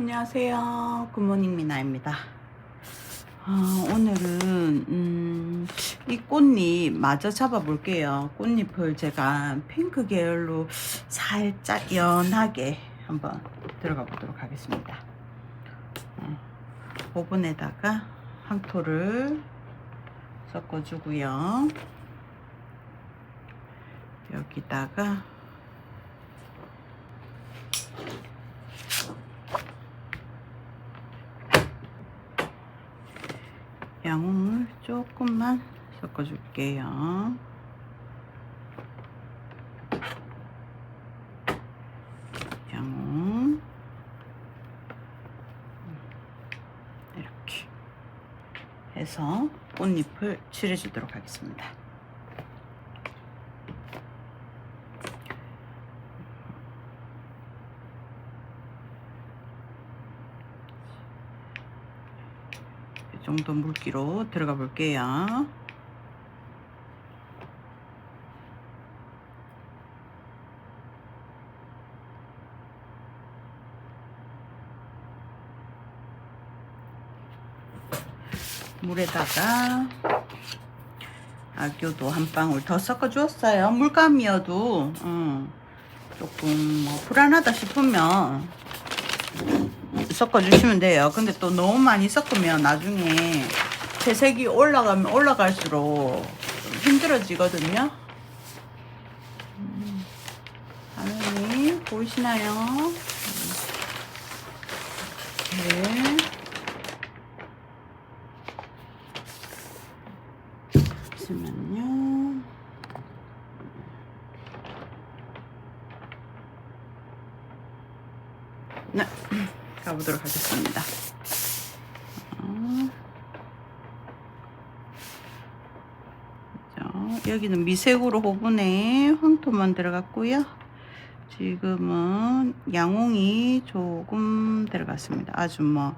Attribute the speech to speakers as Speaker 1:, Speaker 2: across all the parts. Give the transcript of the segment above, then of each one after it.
Speaker 1: 안녕하세요. 굿모닝 미나입니다. 아, 오늘은 음, 이 꽃잎 마저 잡아 볼게요. 꽃잎을 제가 핑크 계열로 살짝 연하게 한번 들어가 보도록 하겠습니다. 어, 오븐에다가 황토를 섞어주고요. 여기다가 양홍을 조금만 섞어줄게요. 양홍 이렇게 해서 꽃잎을 칠해주도록 하겠습니다. 이 정도 물기로 들어가 볼게요. 물에다가 아교도 한 방울 더 섞어 주었어요. 물감이어도 음, 조금 뭐 불안하다 싶으면 섞어 주시면 돼요. 근데 또 너무 많이 섞으면 나중에 채색이 올라가면 올라갈수록 힘들어지거든요. 음, 화면이 보이시나요? 네. 잠시만요. 네, 가보도록 하겠습니다. 여기는 미색으로 호분에 황토만 들어갔고요. 지금은 양홍이 조금 들어갔습니다. 아주 뭐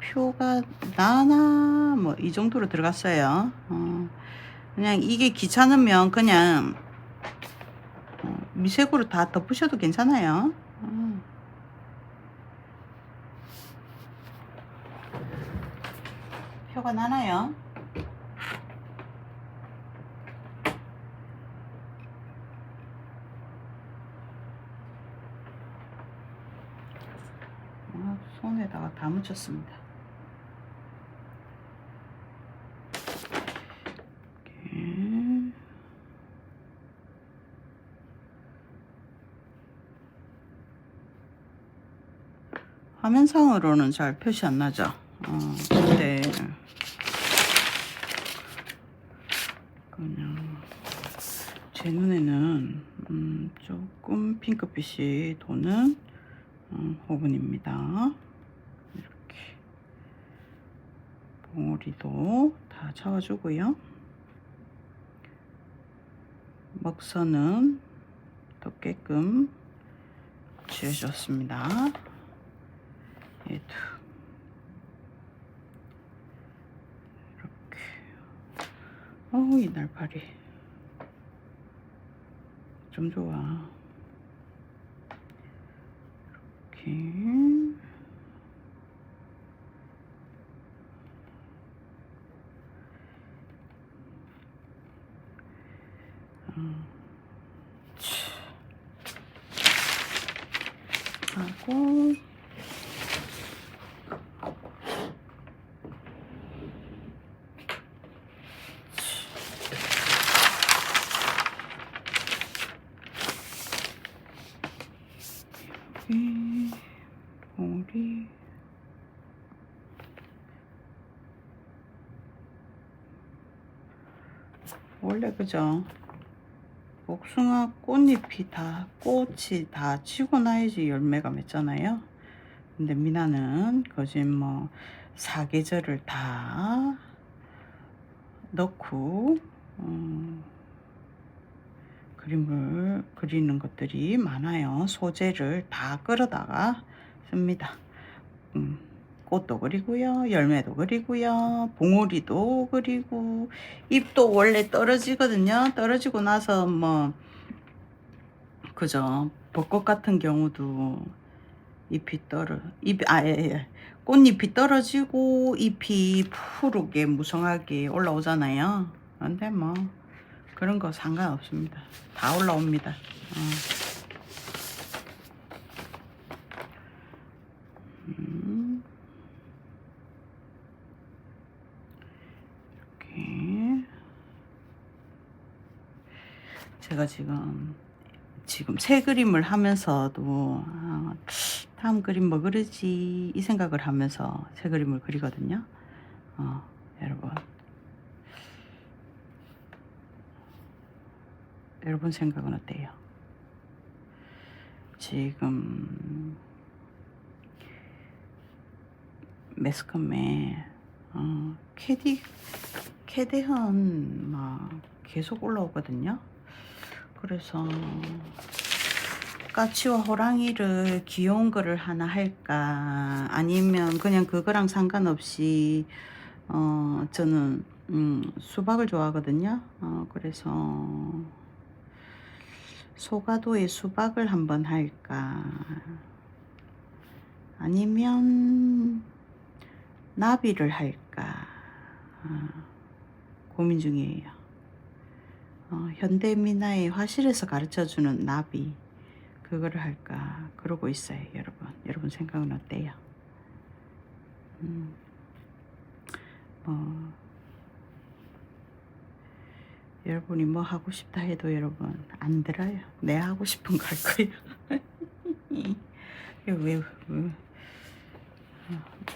Speaker 1: 표, 가 나나 뭐 이 정도로 들어갔어요. 어, 그냥 이게 귀찮으면 그냥 어, 미색으로 다 덮으셔도 괜찮아요. 어. 표가 나나요? 아, 손에다가 다 묻혔습니다. 화면상으로는 잘 표시 안 나죠. 어, 근데 그냥 제 눈에는 음, 조금 핑크빛이 도는 음, 호분입니다. 이렇게 봉우리도 다 잡아주고요. 먹선은 덮게끔 지어줬습니다. 얘도 이렇게 어우 이 날파리 좀 좋아. 이렇게. 음. 하고 여기 봉우리 원래 그죠 복숭아 꽃잎이 다 꽃이 다 치고 나야지 열매가 맺잖아요 근데 미나는 거짓 뭐 사계절을 다 넣고 음, 그림을 그리는 것들이 많아요. 소재를 다 끌어다가 씁니다. 음, 꽃도 그리고요, 열매도 그리고요, 봉우리도 그리고 잎도 원래 떨어지거든요. 떨어지고 나서 뭐 그죠 벚꽃 같은 경우도 잎이 떨어 잎 아예 예. 꽃잎이 떨어지고 잎이 푸르게 무성하게 올라오잖아요. 근데 뭐 그런 거 상관없습니다. 다 올라옵니다. 어. 음. 이렇게 제가 지금 지금 새 그림을 하면서도 아, 다음 그림 뭐 그리지 이 생각을 하면서 새 그림을 그리거든요. 어, 여러분 여러분 생각은 어때요? 지금 매스컴에 어, 캐디 캐대현 막 계속 올라오거든요. 그래서 까치와 호랑이를 귀여운 거를 하나 할까 아니면 그냥 그거랑 상관없이 어 저는 음 수박을 좋아하거든요. 어 그래서 소가도에 수박을 한번 할까 아니면 나비를 할까 어, 고민 중이에요. 어, 현대미나의 화실에서 가르쳐주는 나비 그거를 할까 그러고 있어요 여러분. 여러분 생각은 어때요? 음, 뭐 여러분이 뭐 하고 싶다 해도 여러분 안 들어요. 내 하고 싶은 거 할 거예요. 왜, 왜, 왜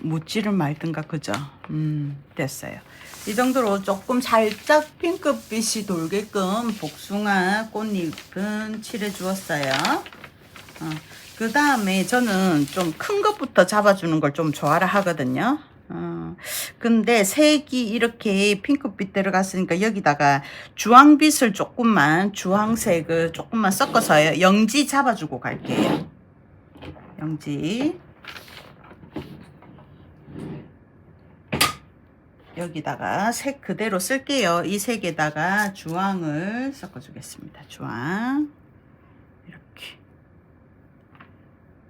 Speaker 1: 묻지를 말든가 그죠? 음 됐어요. 이 정도로 조금 살짝 핑크빛이 돌게끔 복숭아 꽃잎은 칠해 주었어요. 어, 그 다음에 저는 좀 큰 것부터 잡아주는 걸 좀 좋아라 하거든요. 어, 근데 색이 이렇게 핑크빛 들어갔으니까 여기다가 주황빛을 조금만 주황색을 조금만 섞어서 영지 잡아주고 갈게요. 영지. 여기다가 색 그대로 쓸게요. 이 색에다가 주황을 섞어주겠습니다. 주황 이렇게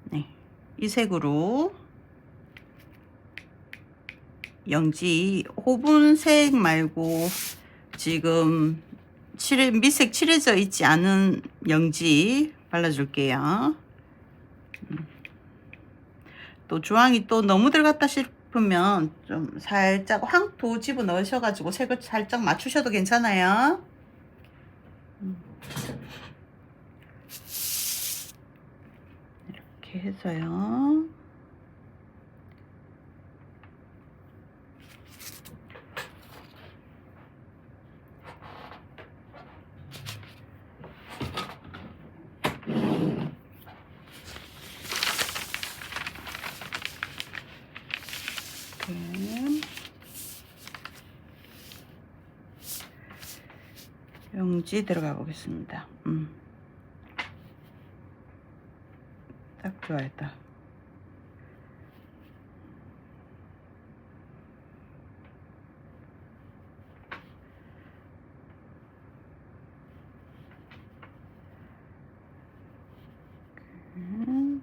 Speaker 1: 네, 이 색으로 영지 호분색 말고 지금 칠해, 미색 칠해져 있지 않은 영지 발라줄게요. 음. 또 주황이 또 너무 들어갔다 싶 으면 좀 살짝 황토 집어 넣으셔가지고 색을 살짝 맞추셔도 괜찮아요. 음. 이렇게 해서요. 이렇게. 영지 들어가 보겠습니다. 음. 딱 좋아요, 딱. 음.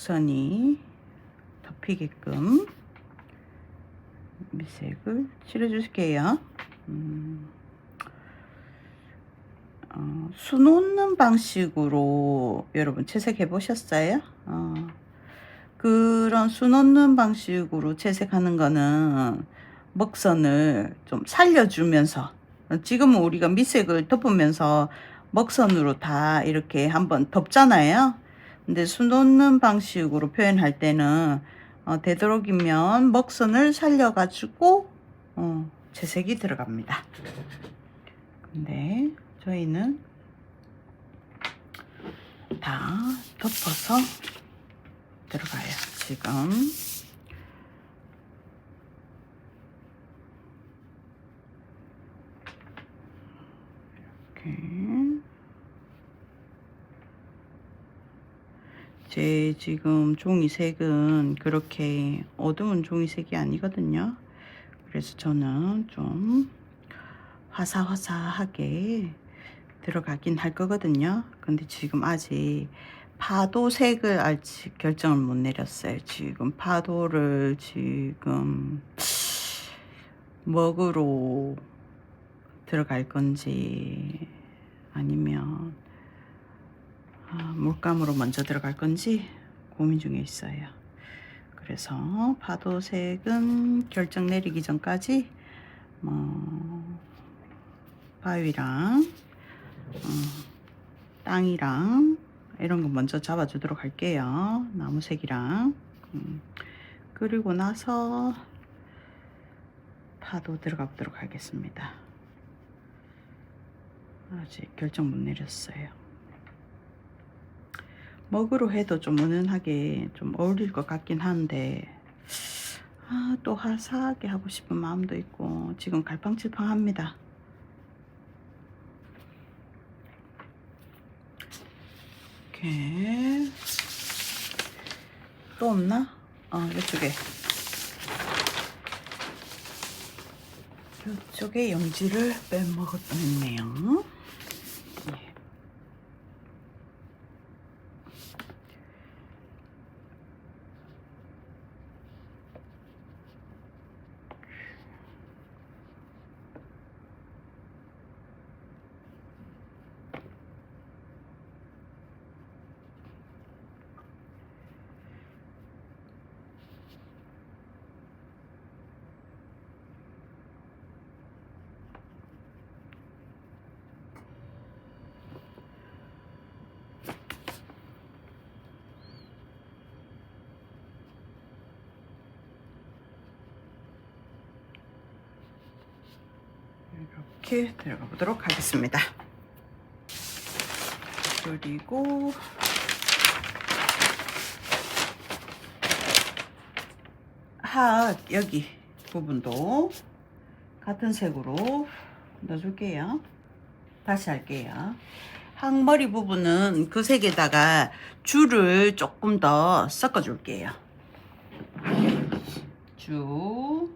Speaker 1: 먹선이 덮이게끔 밑색을 칠해줄게요. 음, 어, 수 놓는 방식으로 여러분 채색해 보셨어요? 어, 그런 수 놓는 방식으로 채색하는 거는 먹선을 좀 살려주면서 지금은 우리가 밑색을 덮으면서 먹선으로 다 이렇게 한번 덮잖아요. 근데 수 놓는 방식으로 표현할 때는 어, 되도록이면 먹선을 살려가지고 어, 채색이 들어갑니다. 근데 저희는 다 덮어서 들어가요. 지금 이렇게 제 지금 종이색은 그렇게 어두운 종이색이 아니거든요. 그래서 저는 좀 화사화사하게 들어가긴 할 거거든요. 근데 지금 아직 파도색을 아직 결정을 못 내렸어요. 지금 파도를 지금 먹으로 들어갈 건지 아니면 아, 물감으로 먼저 들어갈 건지 고민 중에 있어요. 그래서 파도색은 결정 내리기 전까지 뭐 바위랑 어, 땅이랑 이런 거 먼저 잡아주도록 할게요. 나무색이랑 음, 그리고 나서 파도 들어가 보도록 하겠습니다. 아직 결정 못 내렸어요. 먹으로 해도 좀 은은하게 좀 어울릴 것 같긴 한데 아, 또 화사하게 하고 싶은 마음도 있고 지금 갈팡질팡합니다. 이렇게 또 없나? 어 이쪽에 이쪽에 용지를 빼먹었네요. 예. 이렇게 들어가 보도록 하겠습니다. 그리고 하 여기 부분도 같은 색으로 넣어줄게요. 다시 할게요. 항머리 부분은 그 색에다가 줄을 조금 더 섞어줄게요. 주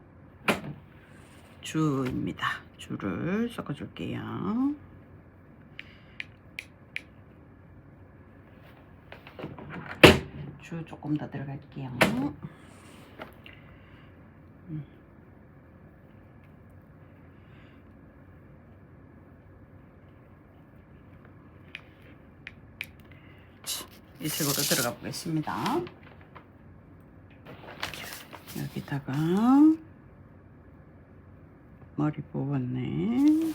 Speaker 1: 주입니다. 줄을 섞어줄게요. 주 조금 더 들어갈게요. 음. 자, 이 색으로 들어가 보겠습니다. 여기다가 머리 뽑았네.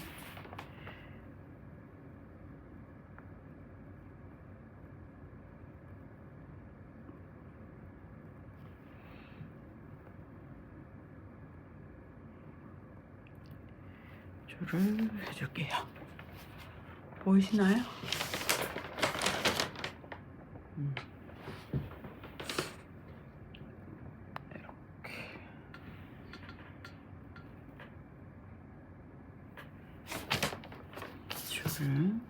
Speaker 1: 줄을 해줄게요. 보이시나요? 음. 이렇게. 줄을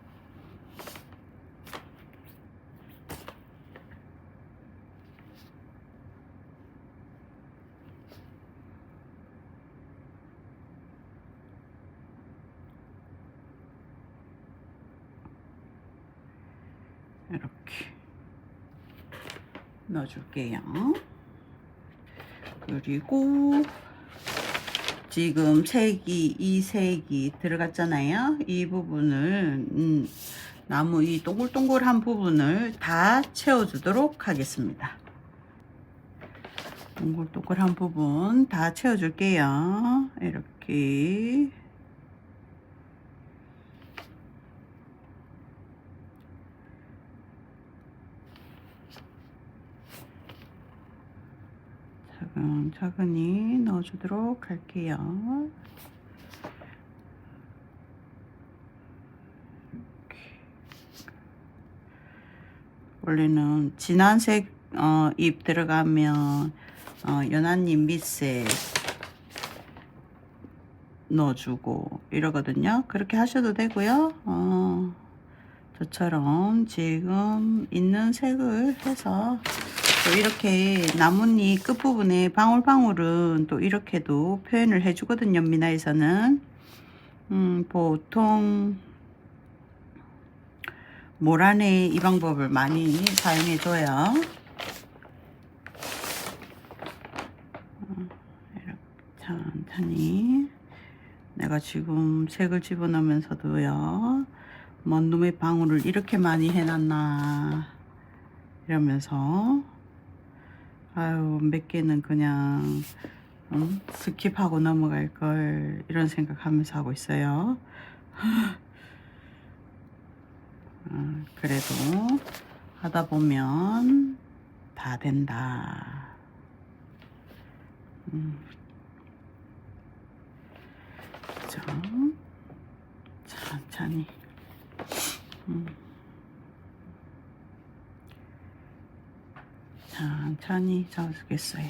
Speaker 1: 이렇게 넣어줄게요. 그리고 지금 색이 이 색이 들어갔잖아요. 이 부분을 음, 나무 이 동글동글한 부분을 다 채워주도록 하겠습니다. 동글동글한 부분 다 채워줄게요. 이렇게 차근차근히 넣어주도록 할게요. 원래는 진한 색 어, 잎 들어가면 어, 연한잎 밑색 넣어주고 이러거든요. 그렇게 하셔도 되고요. 어, 저처럼 지금 있는 색을 해서 또 이렇게 나뭇잎 끝부분에 방울방울은 또 이렇게도 표현을 해주거든요. 미나에서는 음, 보통 모란에 이 방법을 많이 사용해줘요. 천천히 내가 지금 색을 집어넣으면서도요. 먼 놈의 방울을 이렇게 많이 해놨나 이러면서 아유 몇 개는 그냥 음, 스킵하고 넘어갈 걸 이런 생각하면서 하고 있어요. 어, 그래도 하다 보면 다 된다. 음. 그죠? 천천히. 음. 천천히 잡아주겠어요.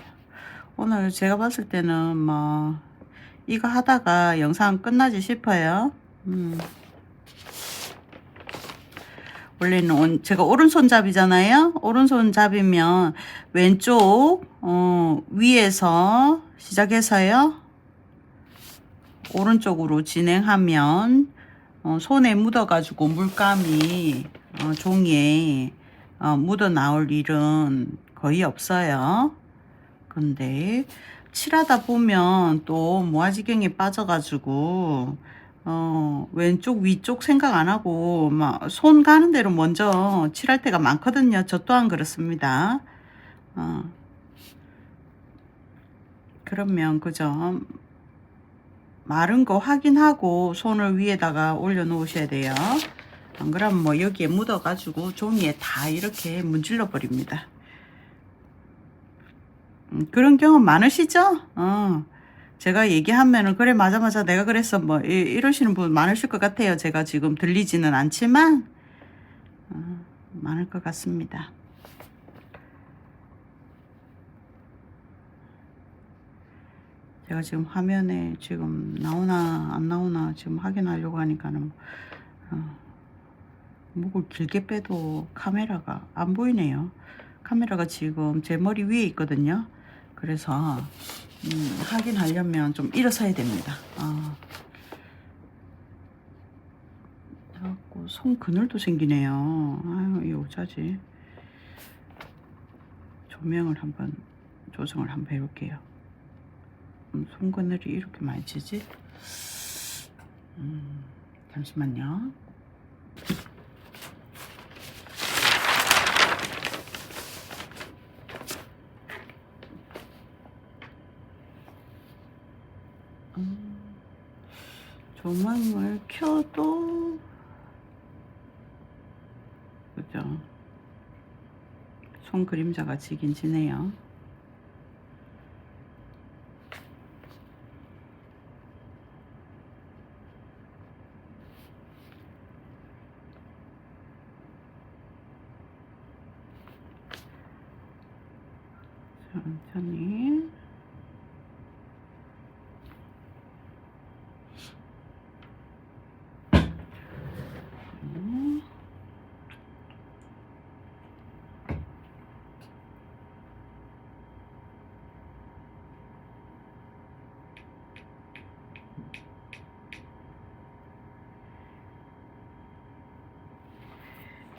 Speaker 1: 오늘 제가 봤을 때는 뭐 이거 하다가 영상 끝나지 싶어요. 음. 원래는 온- 제가 오른손잡이잖아요. 오른손잡이면 왼쪽 어, 위에서 시작해서요. 오른쪽으로 진행하면 어, 손에 묻어가지고 물감이 어, 종이에 어, 묻어 나올 일은 거의 없어요. 근데 칠하다 보면 또 모아지경에 빠져가지고 어, 왼쪽 위쪽 생각 안 하고 막 손 가는 대로 먼저 칠할 때가 많거든요. 저 또한 그렇습니다. 어, 그러면 그죠? 마른 거 확인하고 손을 위에다가 올려 놓으셔야 돼요. 안 그러면 뭐 여기에 묻어 가지고 종이에 다 이렇게 문질러 버립니다. 음, 그런 경험 많으시죠? 어. 제가 얘기하면은 그래 맞아 맞아 내가 그랬어 뭐 이, 이러시는 분 많으실 것 같아요. 제가 지금 들리지는 않지만 어, 많을 것 같습니다. 제가 지금 화면에 지금 나오나 안 나오나 지금 확인하려고 하니까는 어, 목을 길게 빼도 카메라가 안 보이네요. 카메라가 지금 제 머리 위에 있거든요. 그래서 음, 확인하려면 좀 일어서야 됩니다. 아. 손 그늘도 생기네요. 아유, 이 어쩌지? 조명을 한번 조정을 한번 해볼게요. 음, 손 그늘이 이렇게 많이 지지? 음, 잠시만요. 음, 조명을 켜도 그죠? 손 그림자가 지긴 지네요. 천천히 음.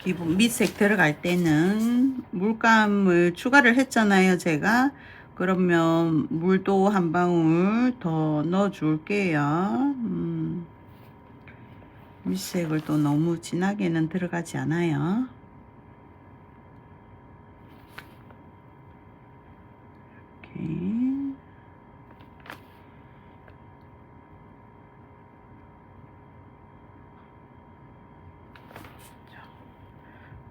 Speaker 1: 기본 밑색 들어갈 때는 물감을 추가를 했잖아요 제가. 그러면 물도 한 방울 더 넣어 줄게요. 음, 밑색을 또 너무 진하게는 들어가지 않아요 이렇게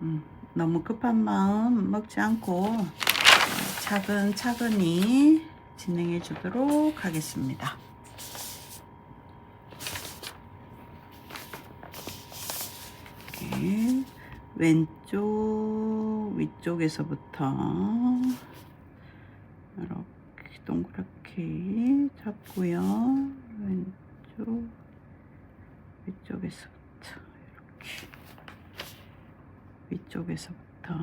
Speaker 1: 음, 너무 급한 마음 먹지 않고 차근차근히 진행해 주도록 하겠습니다. 왼쪽 위쪽에서부터 이렇게 동그랗게 잡고요. 왼쪽 위쪽에서부터 이렇게 위쪽에서부터?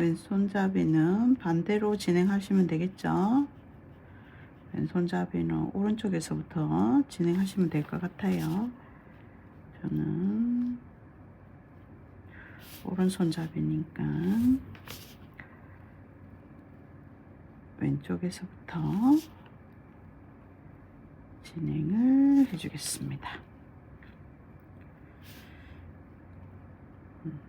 Speaker 1: 왼손잡이는 반대로 진행하시면 되겠죠? 왼손잡이는 오른쪽에서부터 진행하시면 될 것 같아요. 저는 오른손잡이니까 왼쪽에서부터 진행을 해주겠습니다. 음.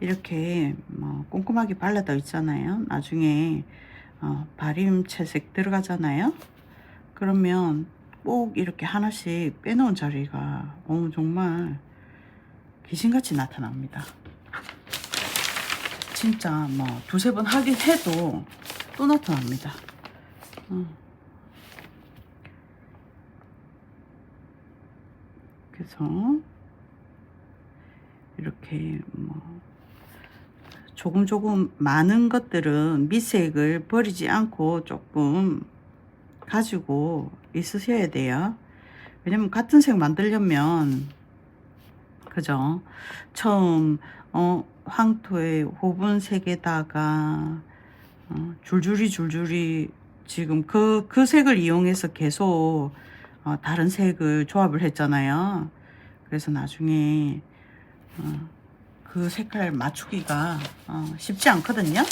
Speaker 1: 이렇게 뭐 꼼꼼하게 발라져 있잖아요. 나중에 어, 발림 채색 들어가잖아요. 그러면 꼭 이렇게 하나씩 빼놓은 자리가 어, 정말 귀신같이 나타납니다. 진짜 뭐 두세 번 하긴 해도 또 나타납니다. 어. 그래서 이렇게 뭐 조금 조금 많은 것들은 미색을 버리지 않고 조금 가지고 있으셔야 돼요. 왜냐면 같은 색 만들려면 그죠? 처음 어 황토의 호분색에다가 어, 줄줄이 줄줄이 지금 그, 그 색을 이용해서 계속 어, 다른 색을 조합을 했잖아요. 그래서 나중에 어, 그 색깔 맞추기가 어, 쉽지 않거든요.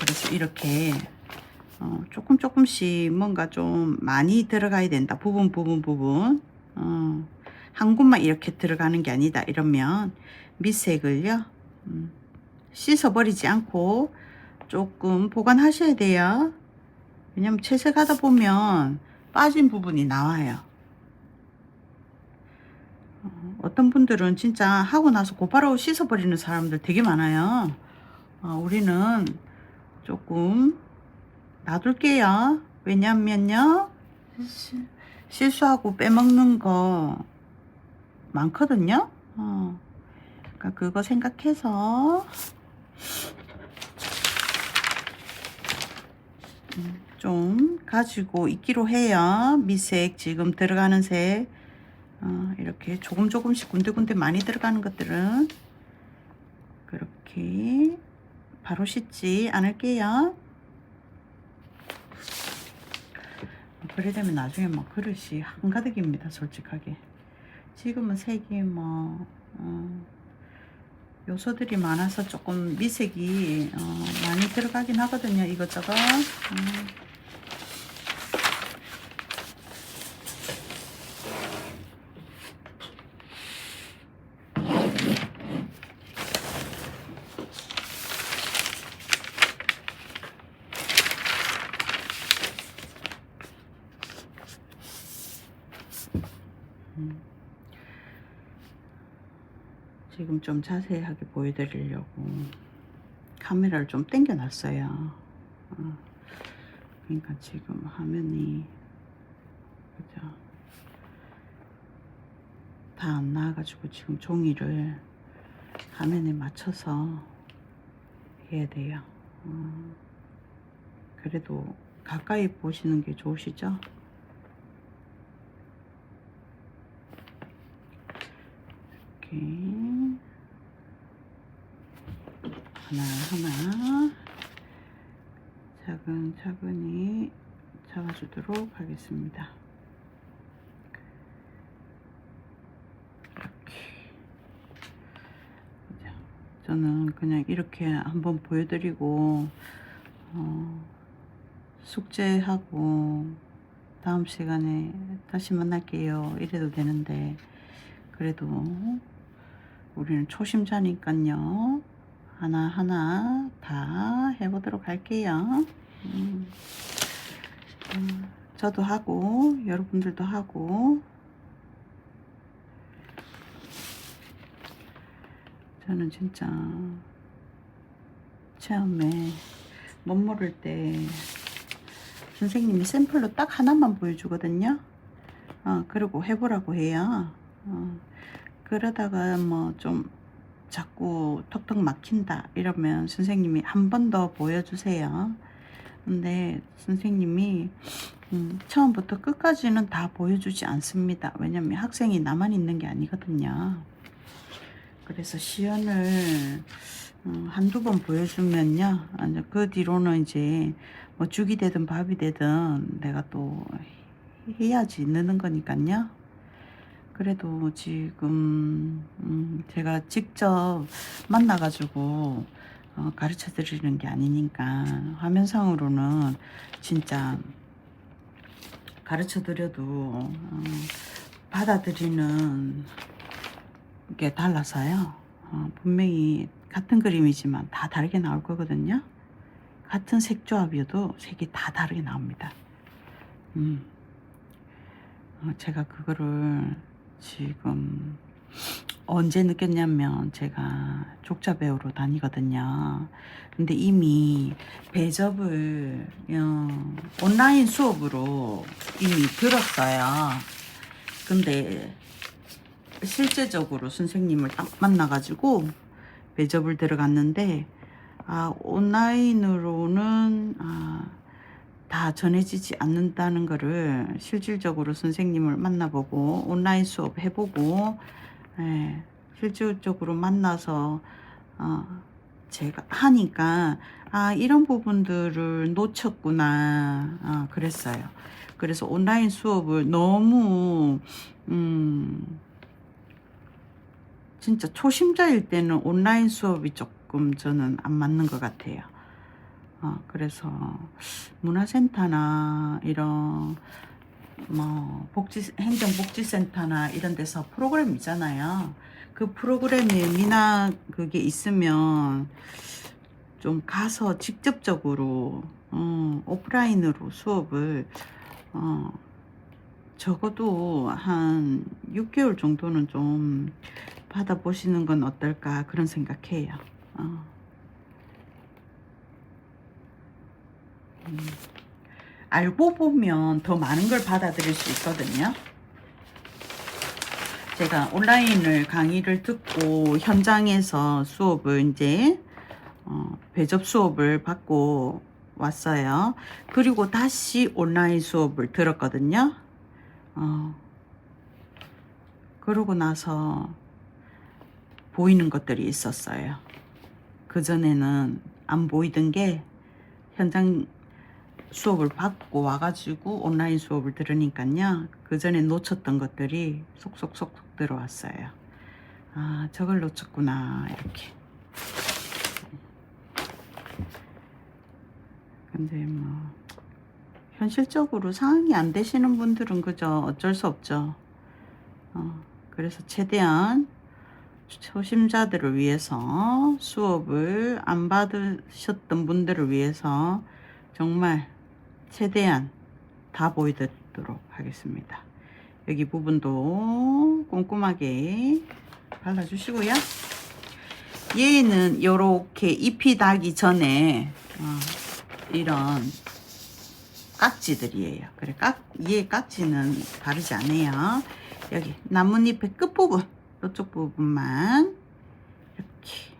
Speaker 1: 그래서 이렇게 어, 조금 조금씩 뭔가 좀 많이 들어가야 된다. 부분 부분 부분 어, 한 곳만 이렇게 들어가는 게 아니다. 이러면 밑색을요 음, 씻어버리지 않고 조금 보관하셔야 돼요. 왜냐면 채색하다 보면 빠진 부분이 나와요. 어, 어떤 분들은 진짜 하고 나서 곧바로 씻어버리는 사람들 되게 많아요. 어, 우리는 조금 놔둘게요. 왜냐면요. 시- 실수하고 빼먹는 거 많거든요. 어. 그러니까 그거 생각해서 음, 좀 가지고 있기로 해요. 미색 지금 들어가는 색 어, 이렇게 조금 조금씩 군데군데 많이 들어가는 것들은 그렇게 바로 씻지 않을게요. 그래 되면 나중에 뭐 그릇이 한가득입니다. 솔직하게. 지금은 색이 뭐 어, 요소들이 많아서 조금 미색이 어, 많이 들어가긴 하거든요. 이것저것. 음. 지금 좀 자세하게 보여드리려고 카메라를 좀 당겨 놨어요. 어, 그러니까 지금 화면이 그죠? 다 안 나와가지고 지금 종이를 화면에 맞춰서 해야 돼요. 어, 그래도 가까이 보시는 게 좋으시죠? 이렇게 하나하나 차근차근히 잡아주도록 하겠습니다. 저는 그냥 이렇게 한번 보여드리고 어, 숙제하고 다음 시간에 다시 만날게요. 이래도 되는데 그래도 우리는 초심자니까요. 하나하나 다 해보도록 할게요. 음, 음, 저도 하고, 여러분들도 하고, 저는 진짜 처음에 못 모를 때 선생님이 샘플로 딱 하나만 보여주거든요. 어, 그리고 해보라고 해요. 어, 그러다가 뭐 좀 자꾸 턱턱 막힌다 이러면 선생님이 한 번 더 보여주세요. 근데 선생님이 음, 처음부터 끝까지는 다 보여주지 않습니다. 왜냐면 학생이 나만 있는 게 아니거든요. 그래서 시연을 음, 한두 번 보여주면요. 그 뒤로는 이제 뭐 죽이 되든 밥이 되든 내가 또 해야지 느는 거니까요. 그래도 지금 음, 제가 직접 만나가지고 어, 가르쳐 드리는 게 아니니까 화면상으로는 진짜 가르쳐 드려도 어, 받아들이는 게 달라서요. 어, 분명히 같은 그림이지만 다 다르게 나올 거거든요. 같은 색 조합이어도 색이 다 다르게 나옵니다. 음. 어, 제가 그거를 지금 언제 느꼈냐면 제가 족자 배우러 다니거든요. 근데 이미 배접을 어, 온라인 수업으로 이미 들었어요. 근데 실제적으로 선생님을 딱 만나가지고 배접을 들어갔는데 아 온라인으로는 아, 다 전해지지 않는다는 거를 실질적으로 선생님을 만나보고 온라인 수업 해보고 예, 실질적으로 만나서 어, 제가 하니까 아 이런 부분들을 놓쳤구나 아, 그랬어요. 그래서 온라인 수업을 너무 음 진짜 초심자일 때는 온라인 수업이 조금 저는 안 맞는 것 같아요. 어, 그래서 문화센터나 이런 뭐 복지 행정복지센터나 이런 데서 프로그램 있잖아요. 그 프로그램에 미나 그게 있으면 좀 가서 직접적으로 어, 오프라인으로 수업을 어, 적어도 한 6개월 정도는 좀 받아보시는 건 어떨까 그런 생각해요. 어. 음. 알고 보면 더 많은 걸 받아들일 수 있거든요. 제가 온라인을 강의를 듣고 현장에서 수업을 이제 어, 배접 수업을 받고 왔어요. 그리고 다시 온라인 수업을 들었거든요. 어, 그러고 나서 보이는 것들이 있었어요. 그전에는 안 보이던 게 현장 수업을 받고 와가지고 온라인 수업을 들으니까요. 그 전에 놓쳤던 것들이 속속속 들어왔어요. 아, 저걸 놓쳤구나. 이렇게. 근데 뭐, 현실적으로 상황이 안 되시는 분들은 그저 어쩔 수 없죠. 어, 그래서 최대한 초심자들을 위해서 수업을 안 받으셨던 분들을 위해서 정말 최대한 다 보여드리도록 하겠습니다. 여기 부분도 꼼꼼하게 발라주시고요. 얘는 요렇게 잎이 닿기 전에 어, 이런 깍지들이에요. 그래 깍, 얘 깍지는 다르지 않아요. 여기 나뭇잎의 끝부분 이쪽 부분만 이렇게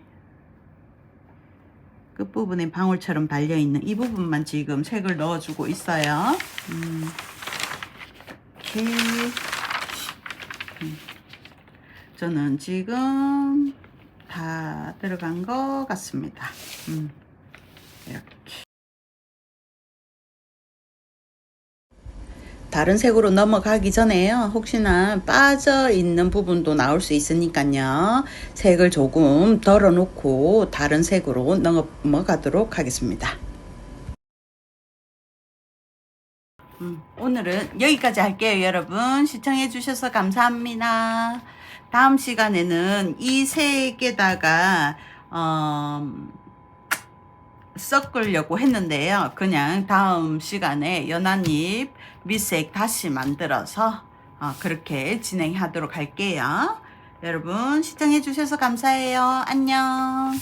Speaker 1: 끝부분에 방울처럼 달려있는 이 부분만 지금 색을 넣어주고 있어요. 음, 음, 저는 지금 다 들어간 것 같습니다. 음, 이렇게 다른 색으로 넘어가기 전에요. 혹시나 빠져 있는 부분도 나올 수 있으니까요. 색을 조금 덜어 놓고 다른 색으로 넘어가도록 하겠습니다. 음, 오늘은 여기까지 할게요, 여러분. 시청해 주셔서 감사합니다. 다음 시간에는 이 색에다가 어, 섞으려고 했는데요. 그냥 다음 시간에 연한잎 밑색 다시 만들어서 어, 그렇게 진행하도록 할게요. 여러분 시청해 주셔서 감사해요. 안녕.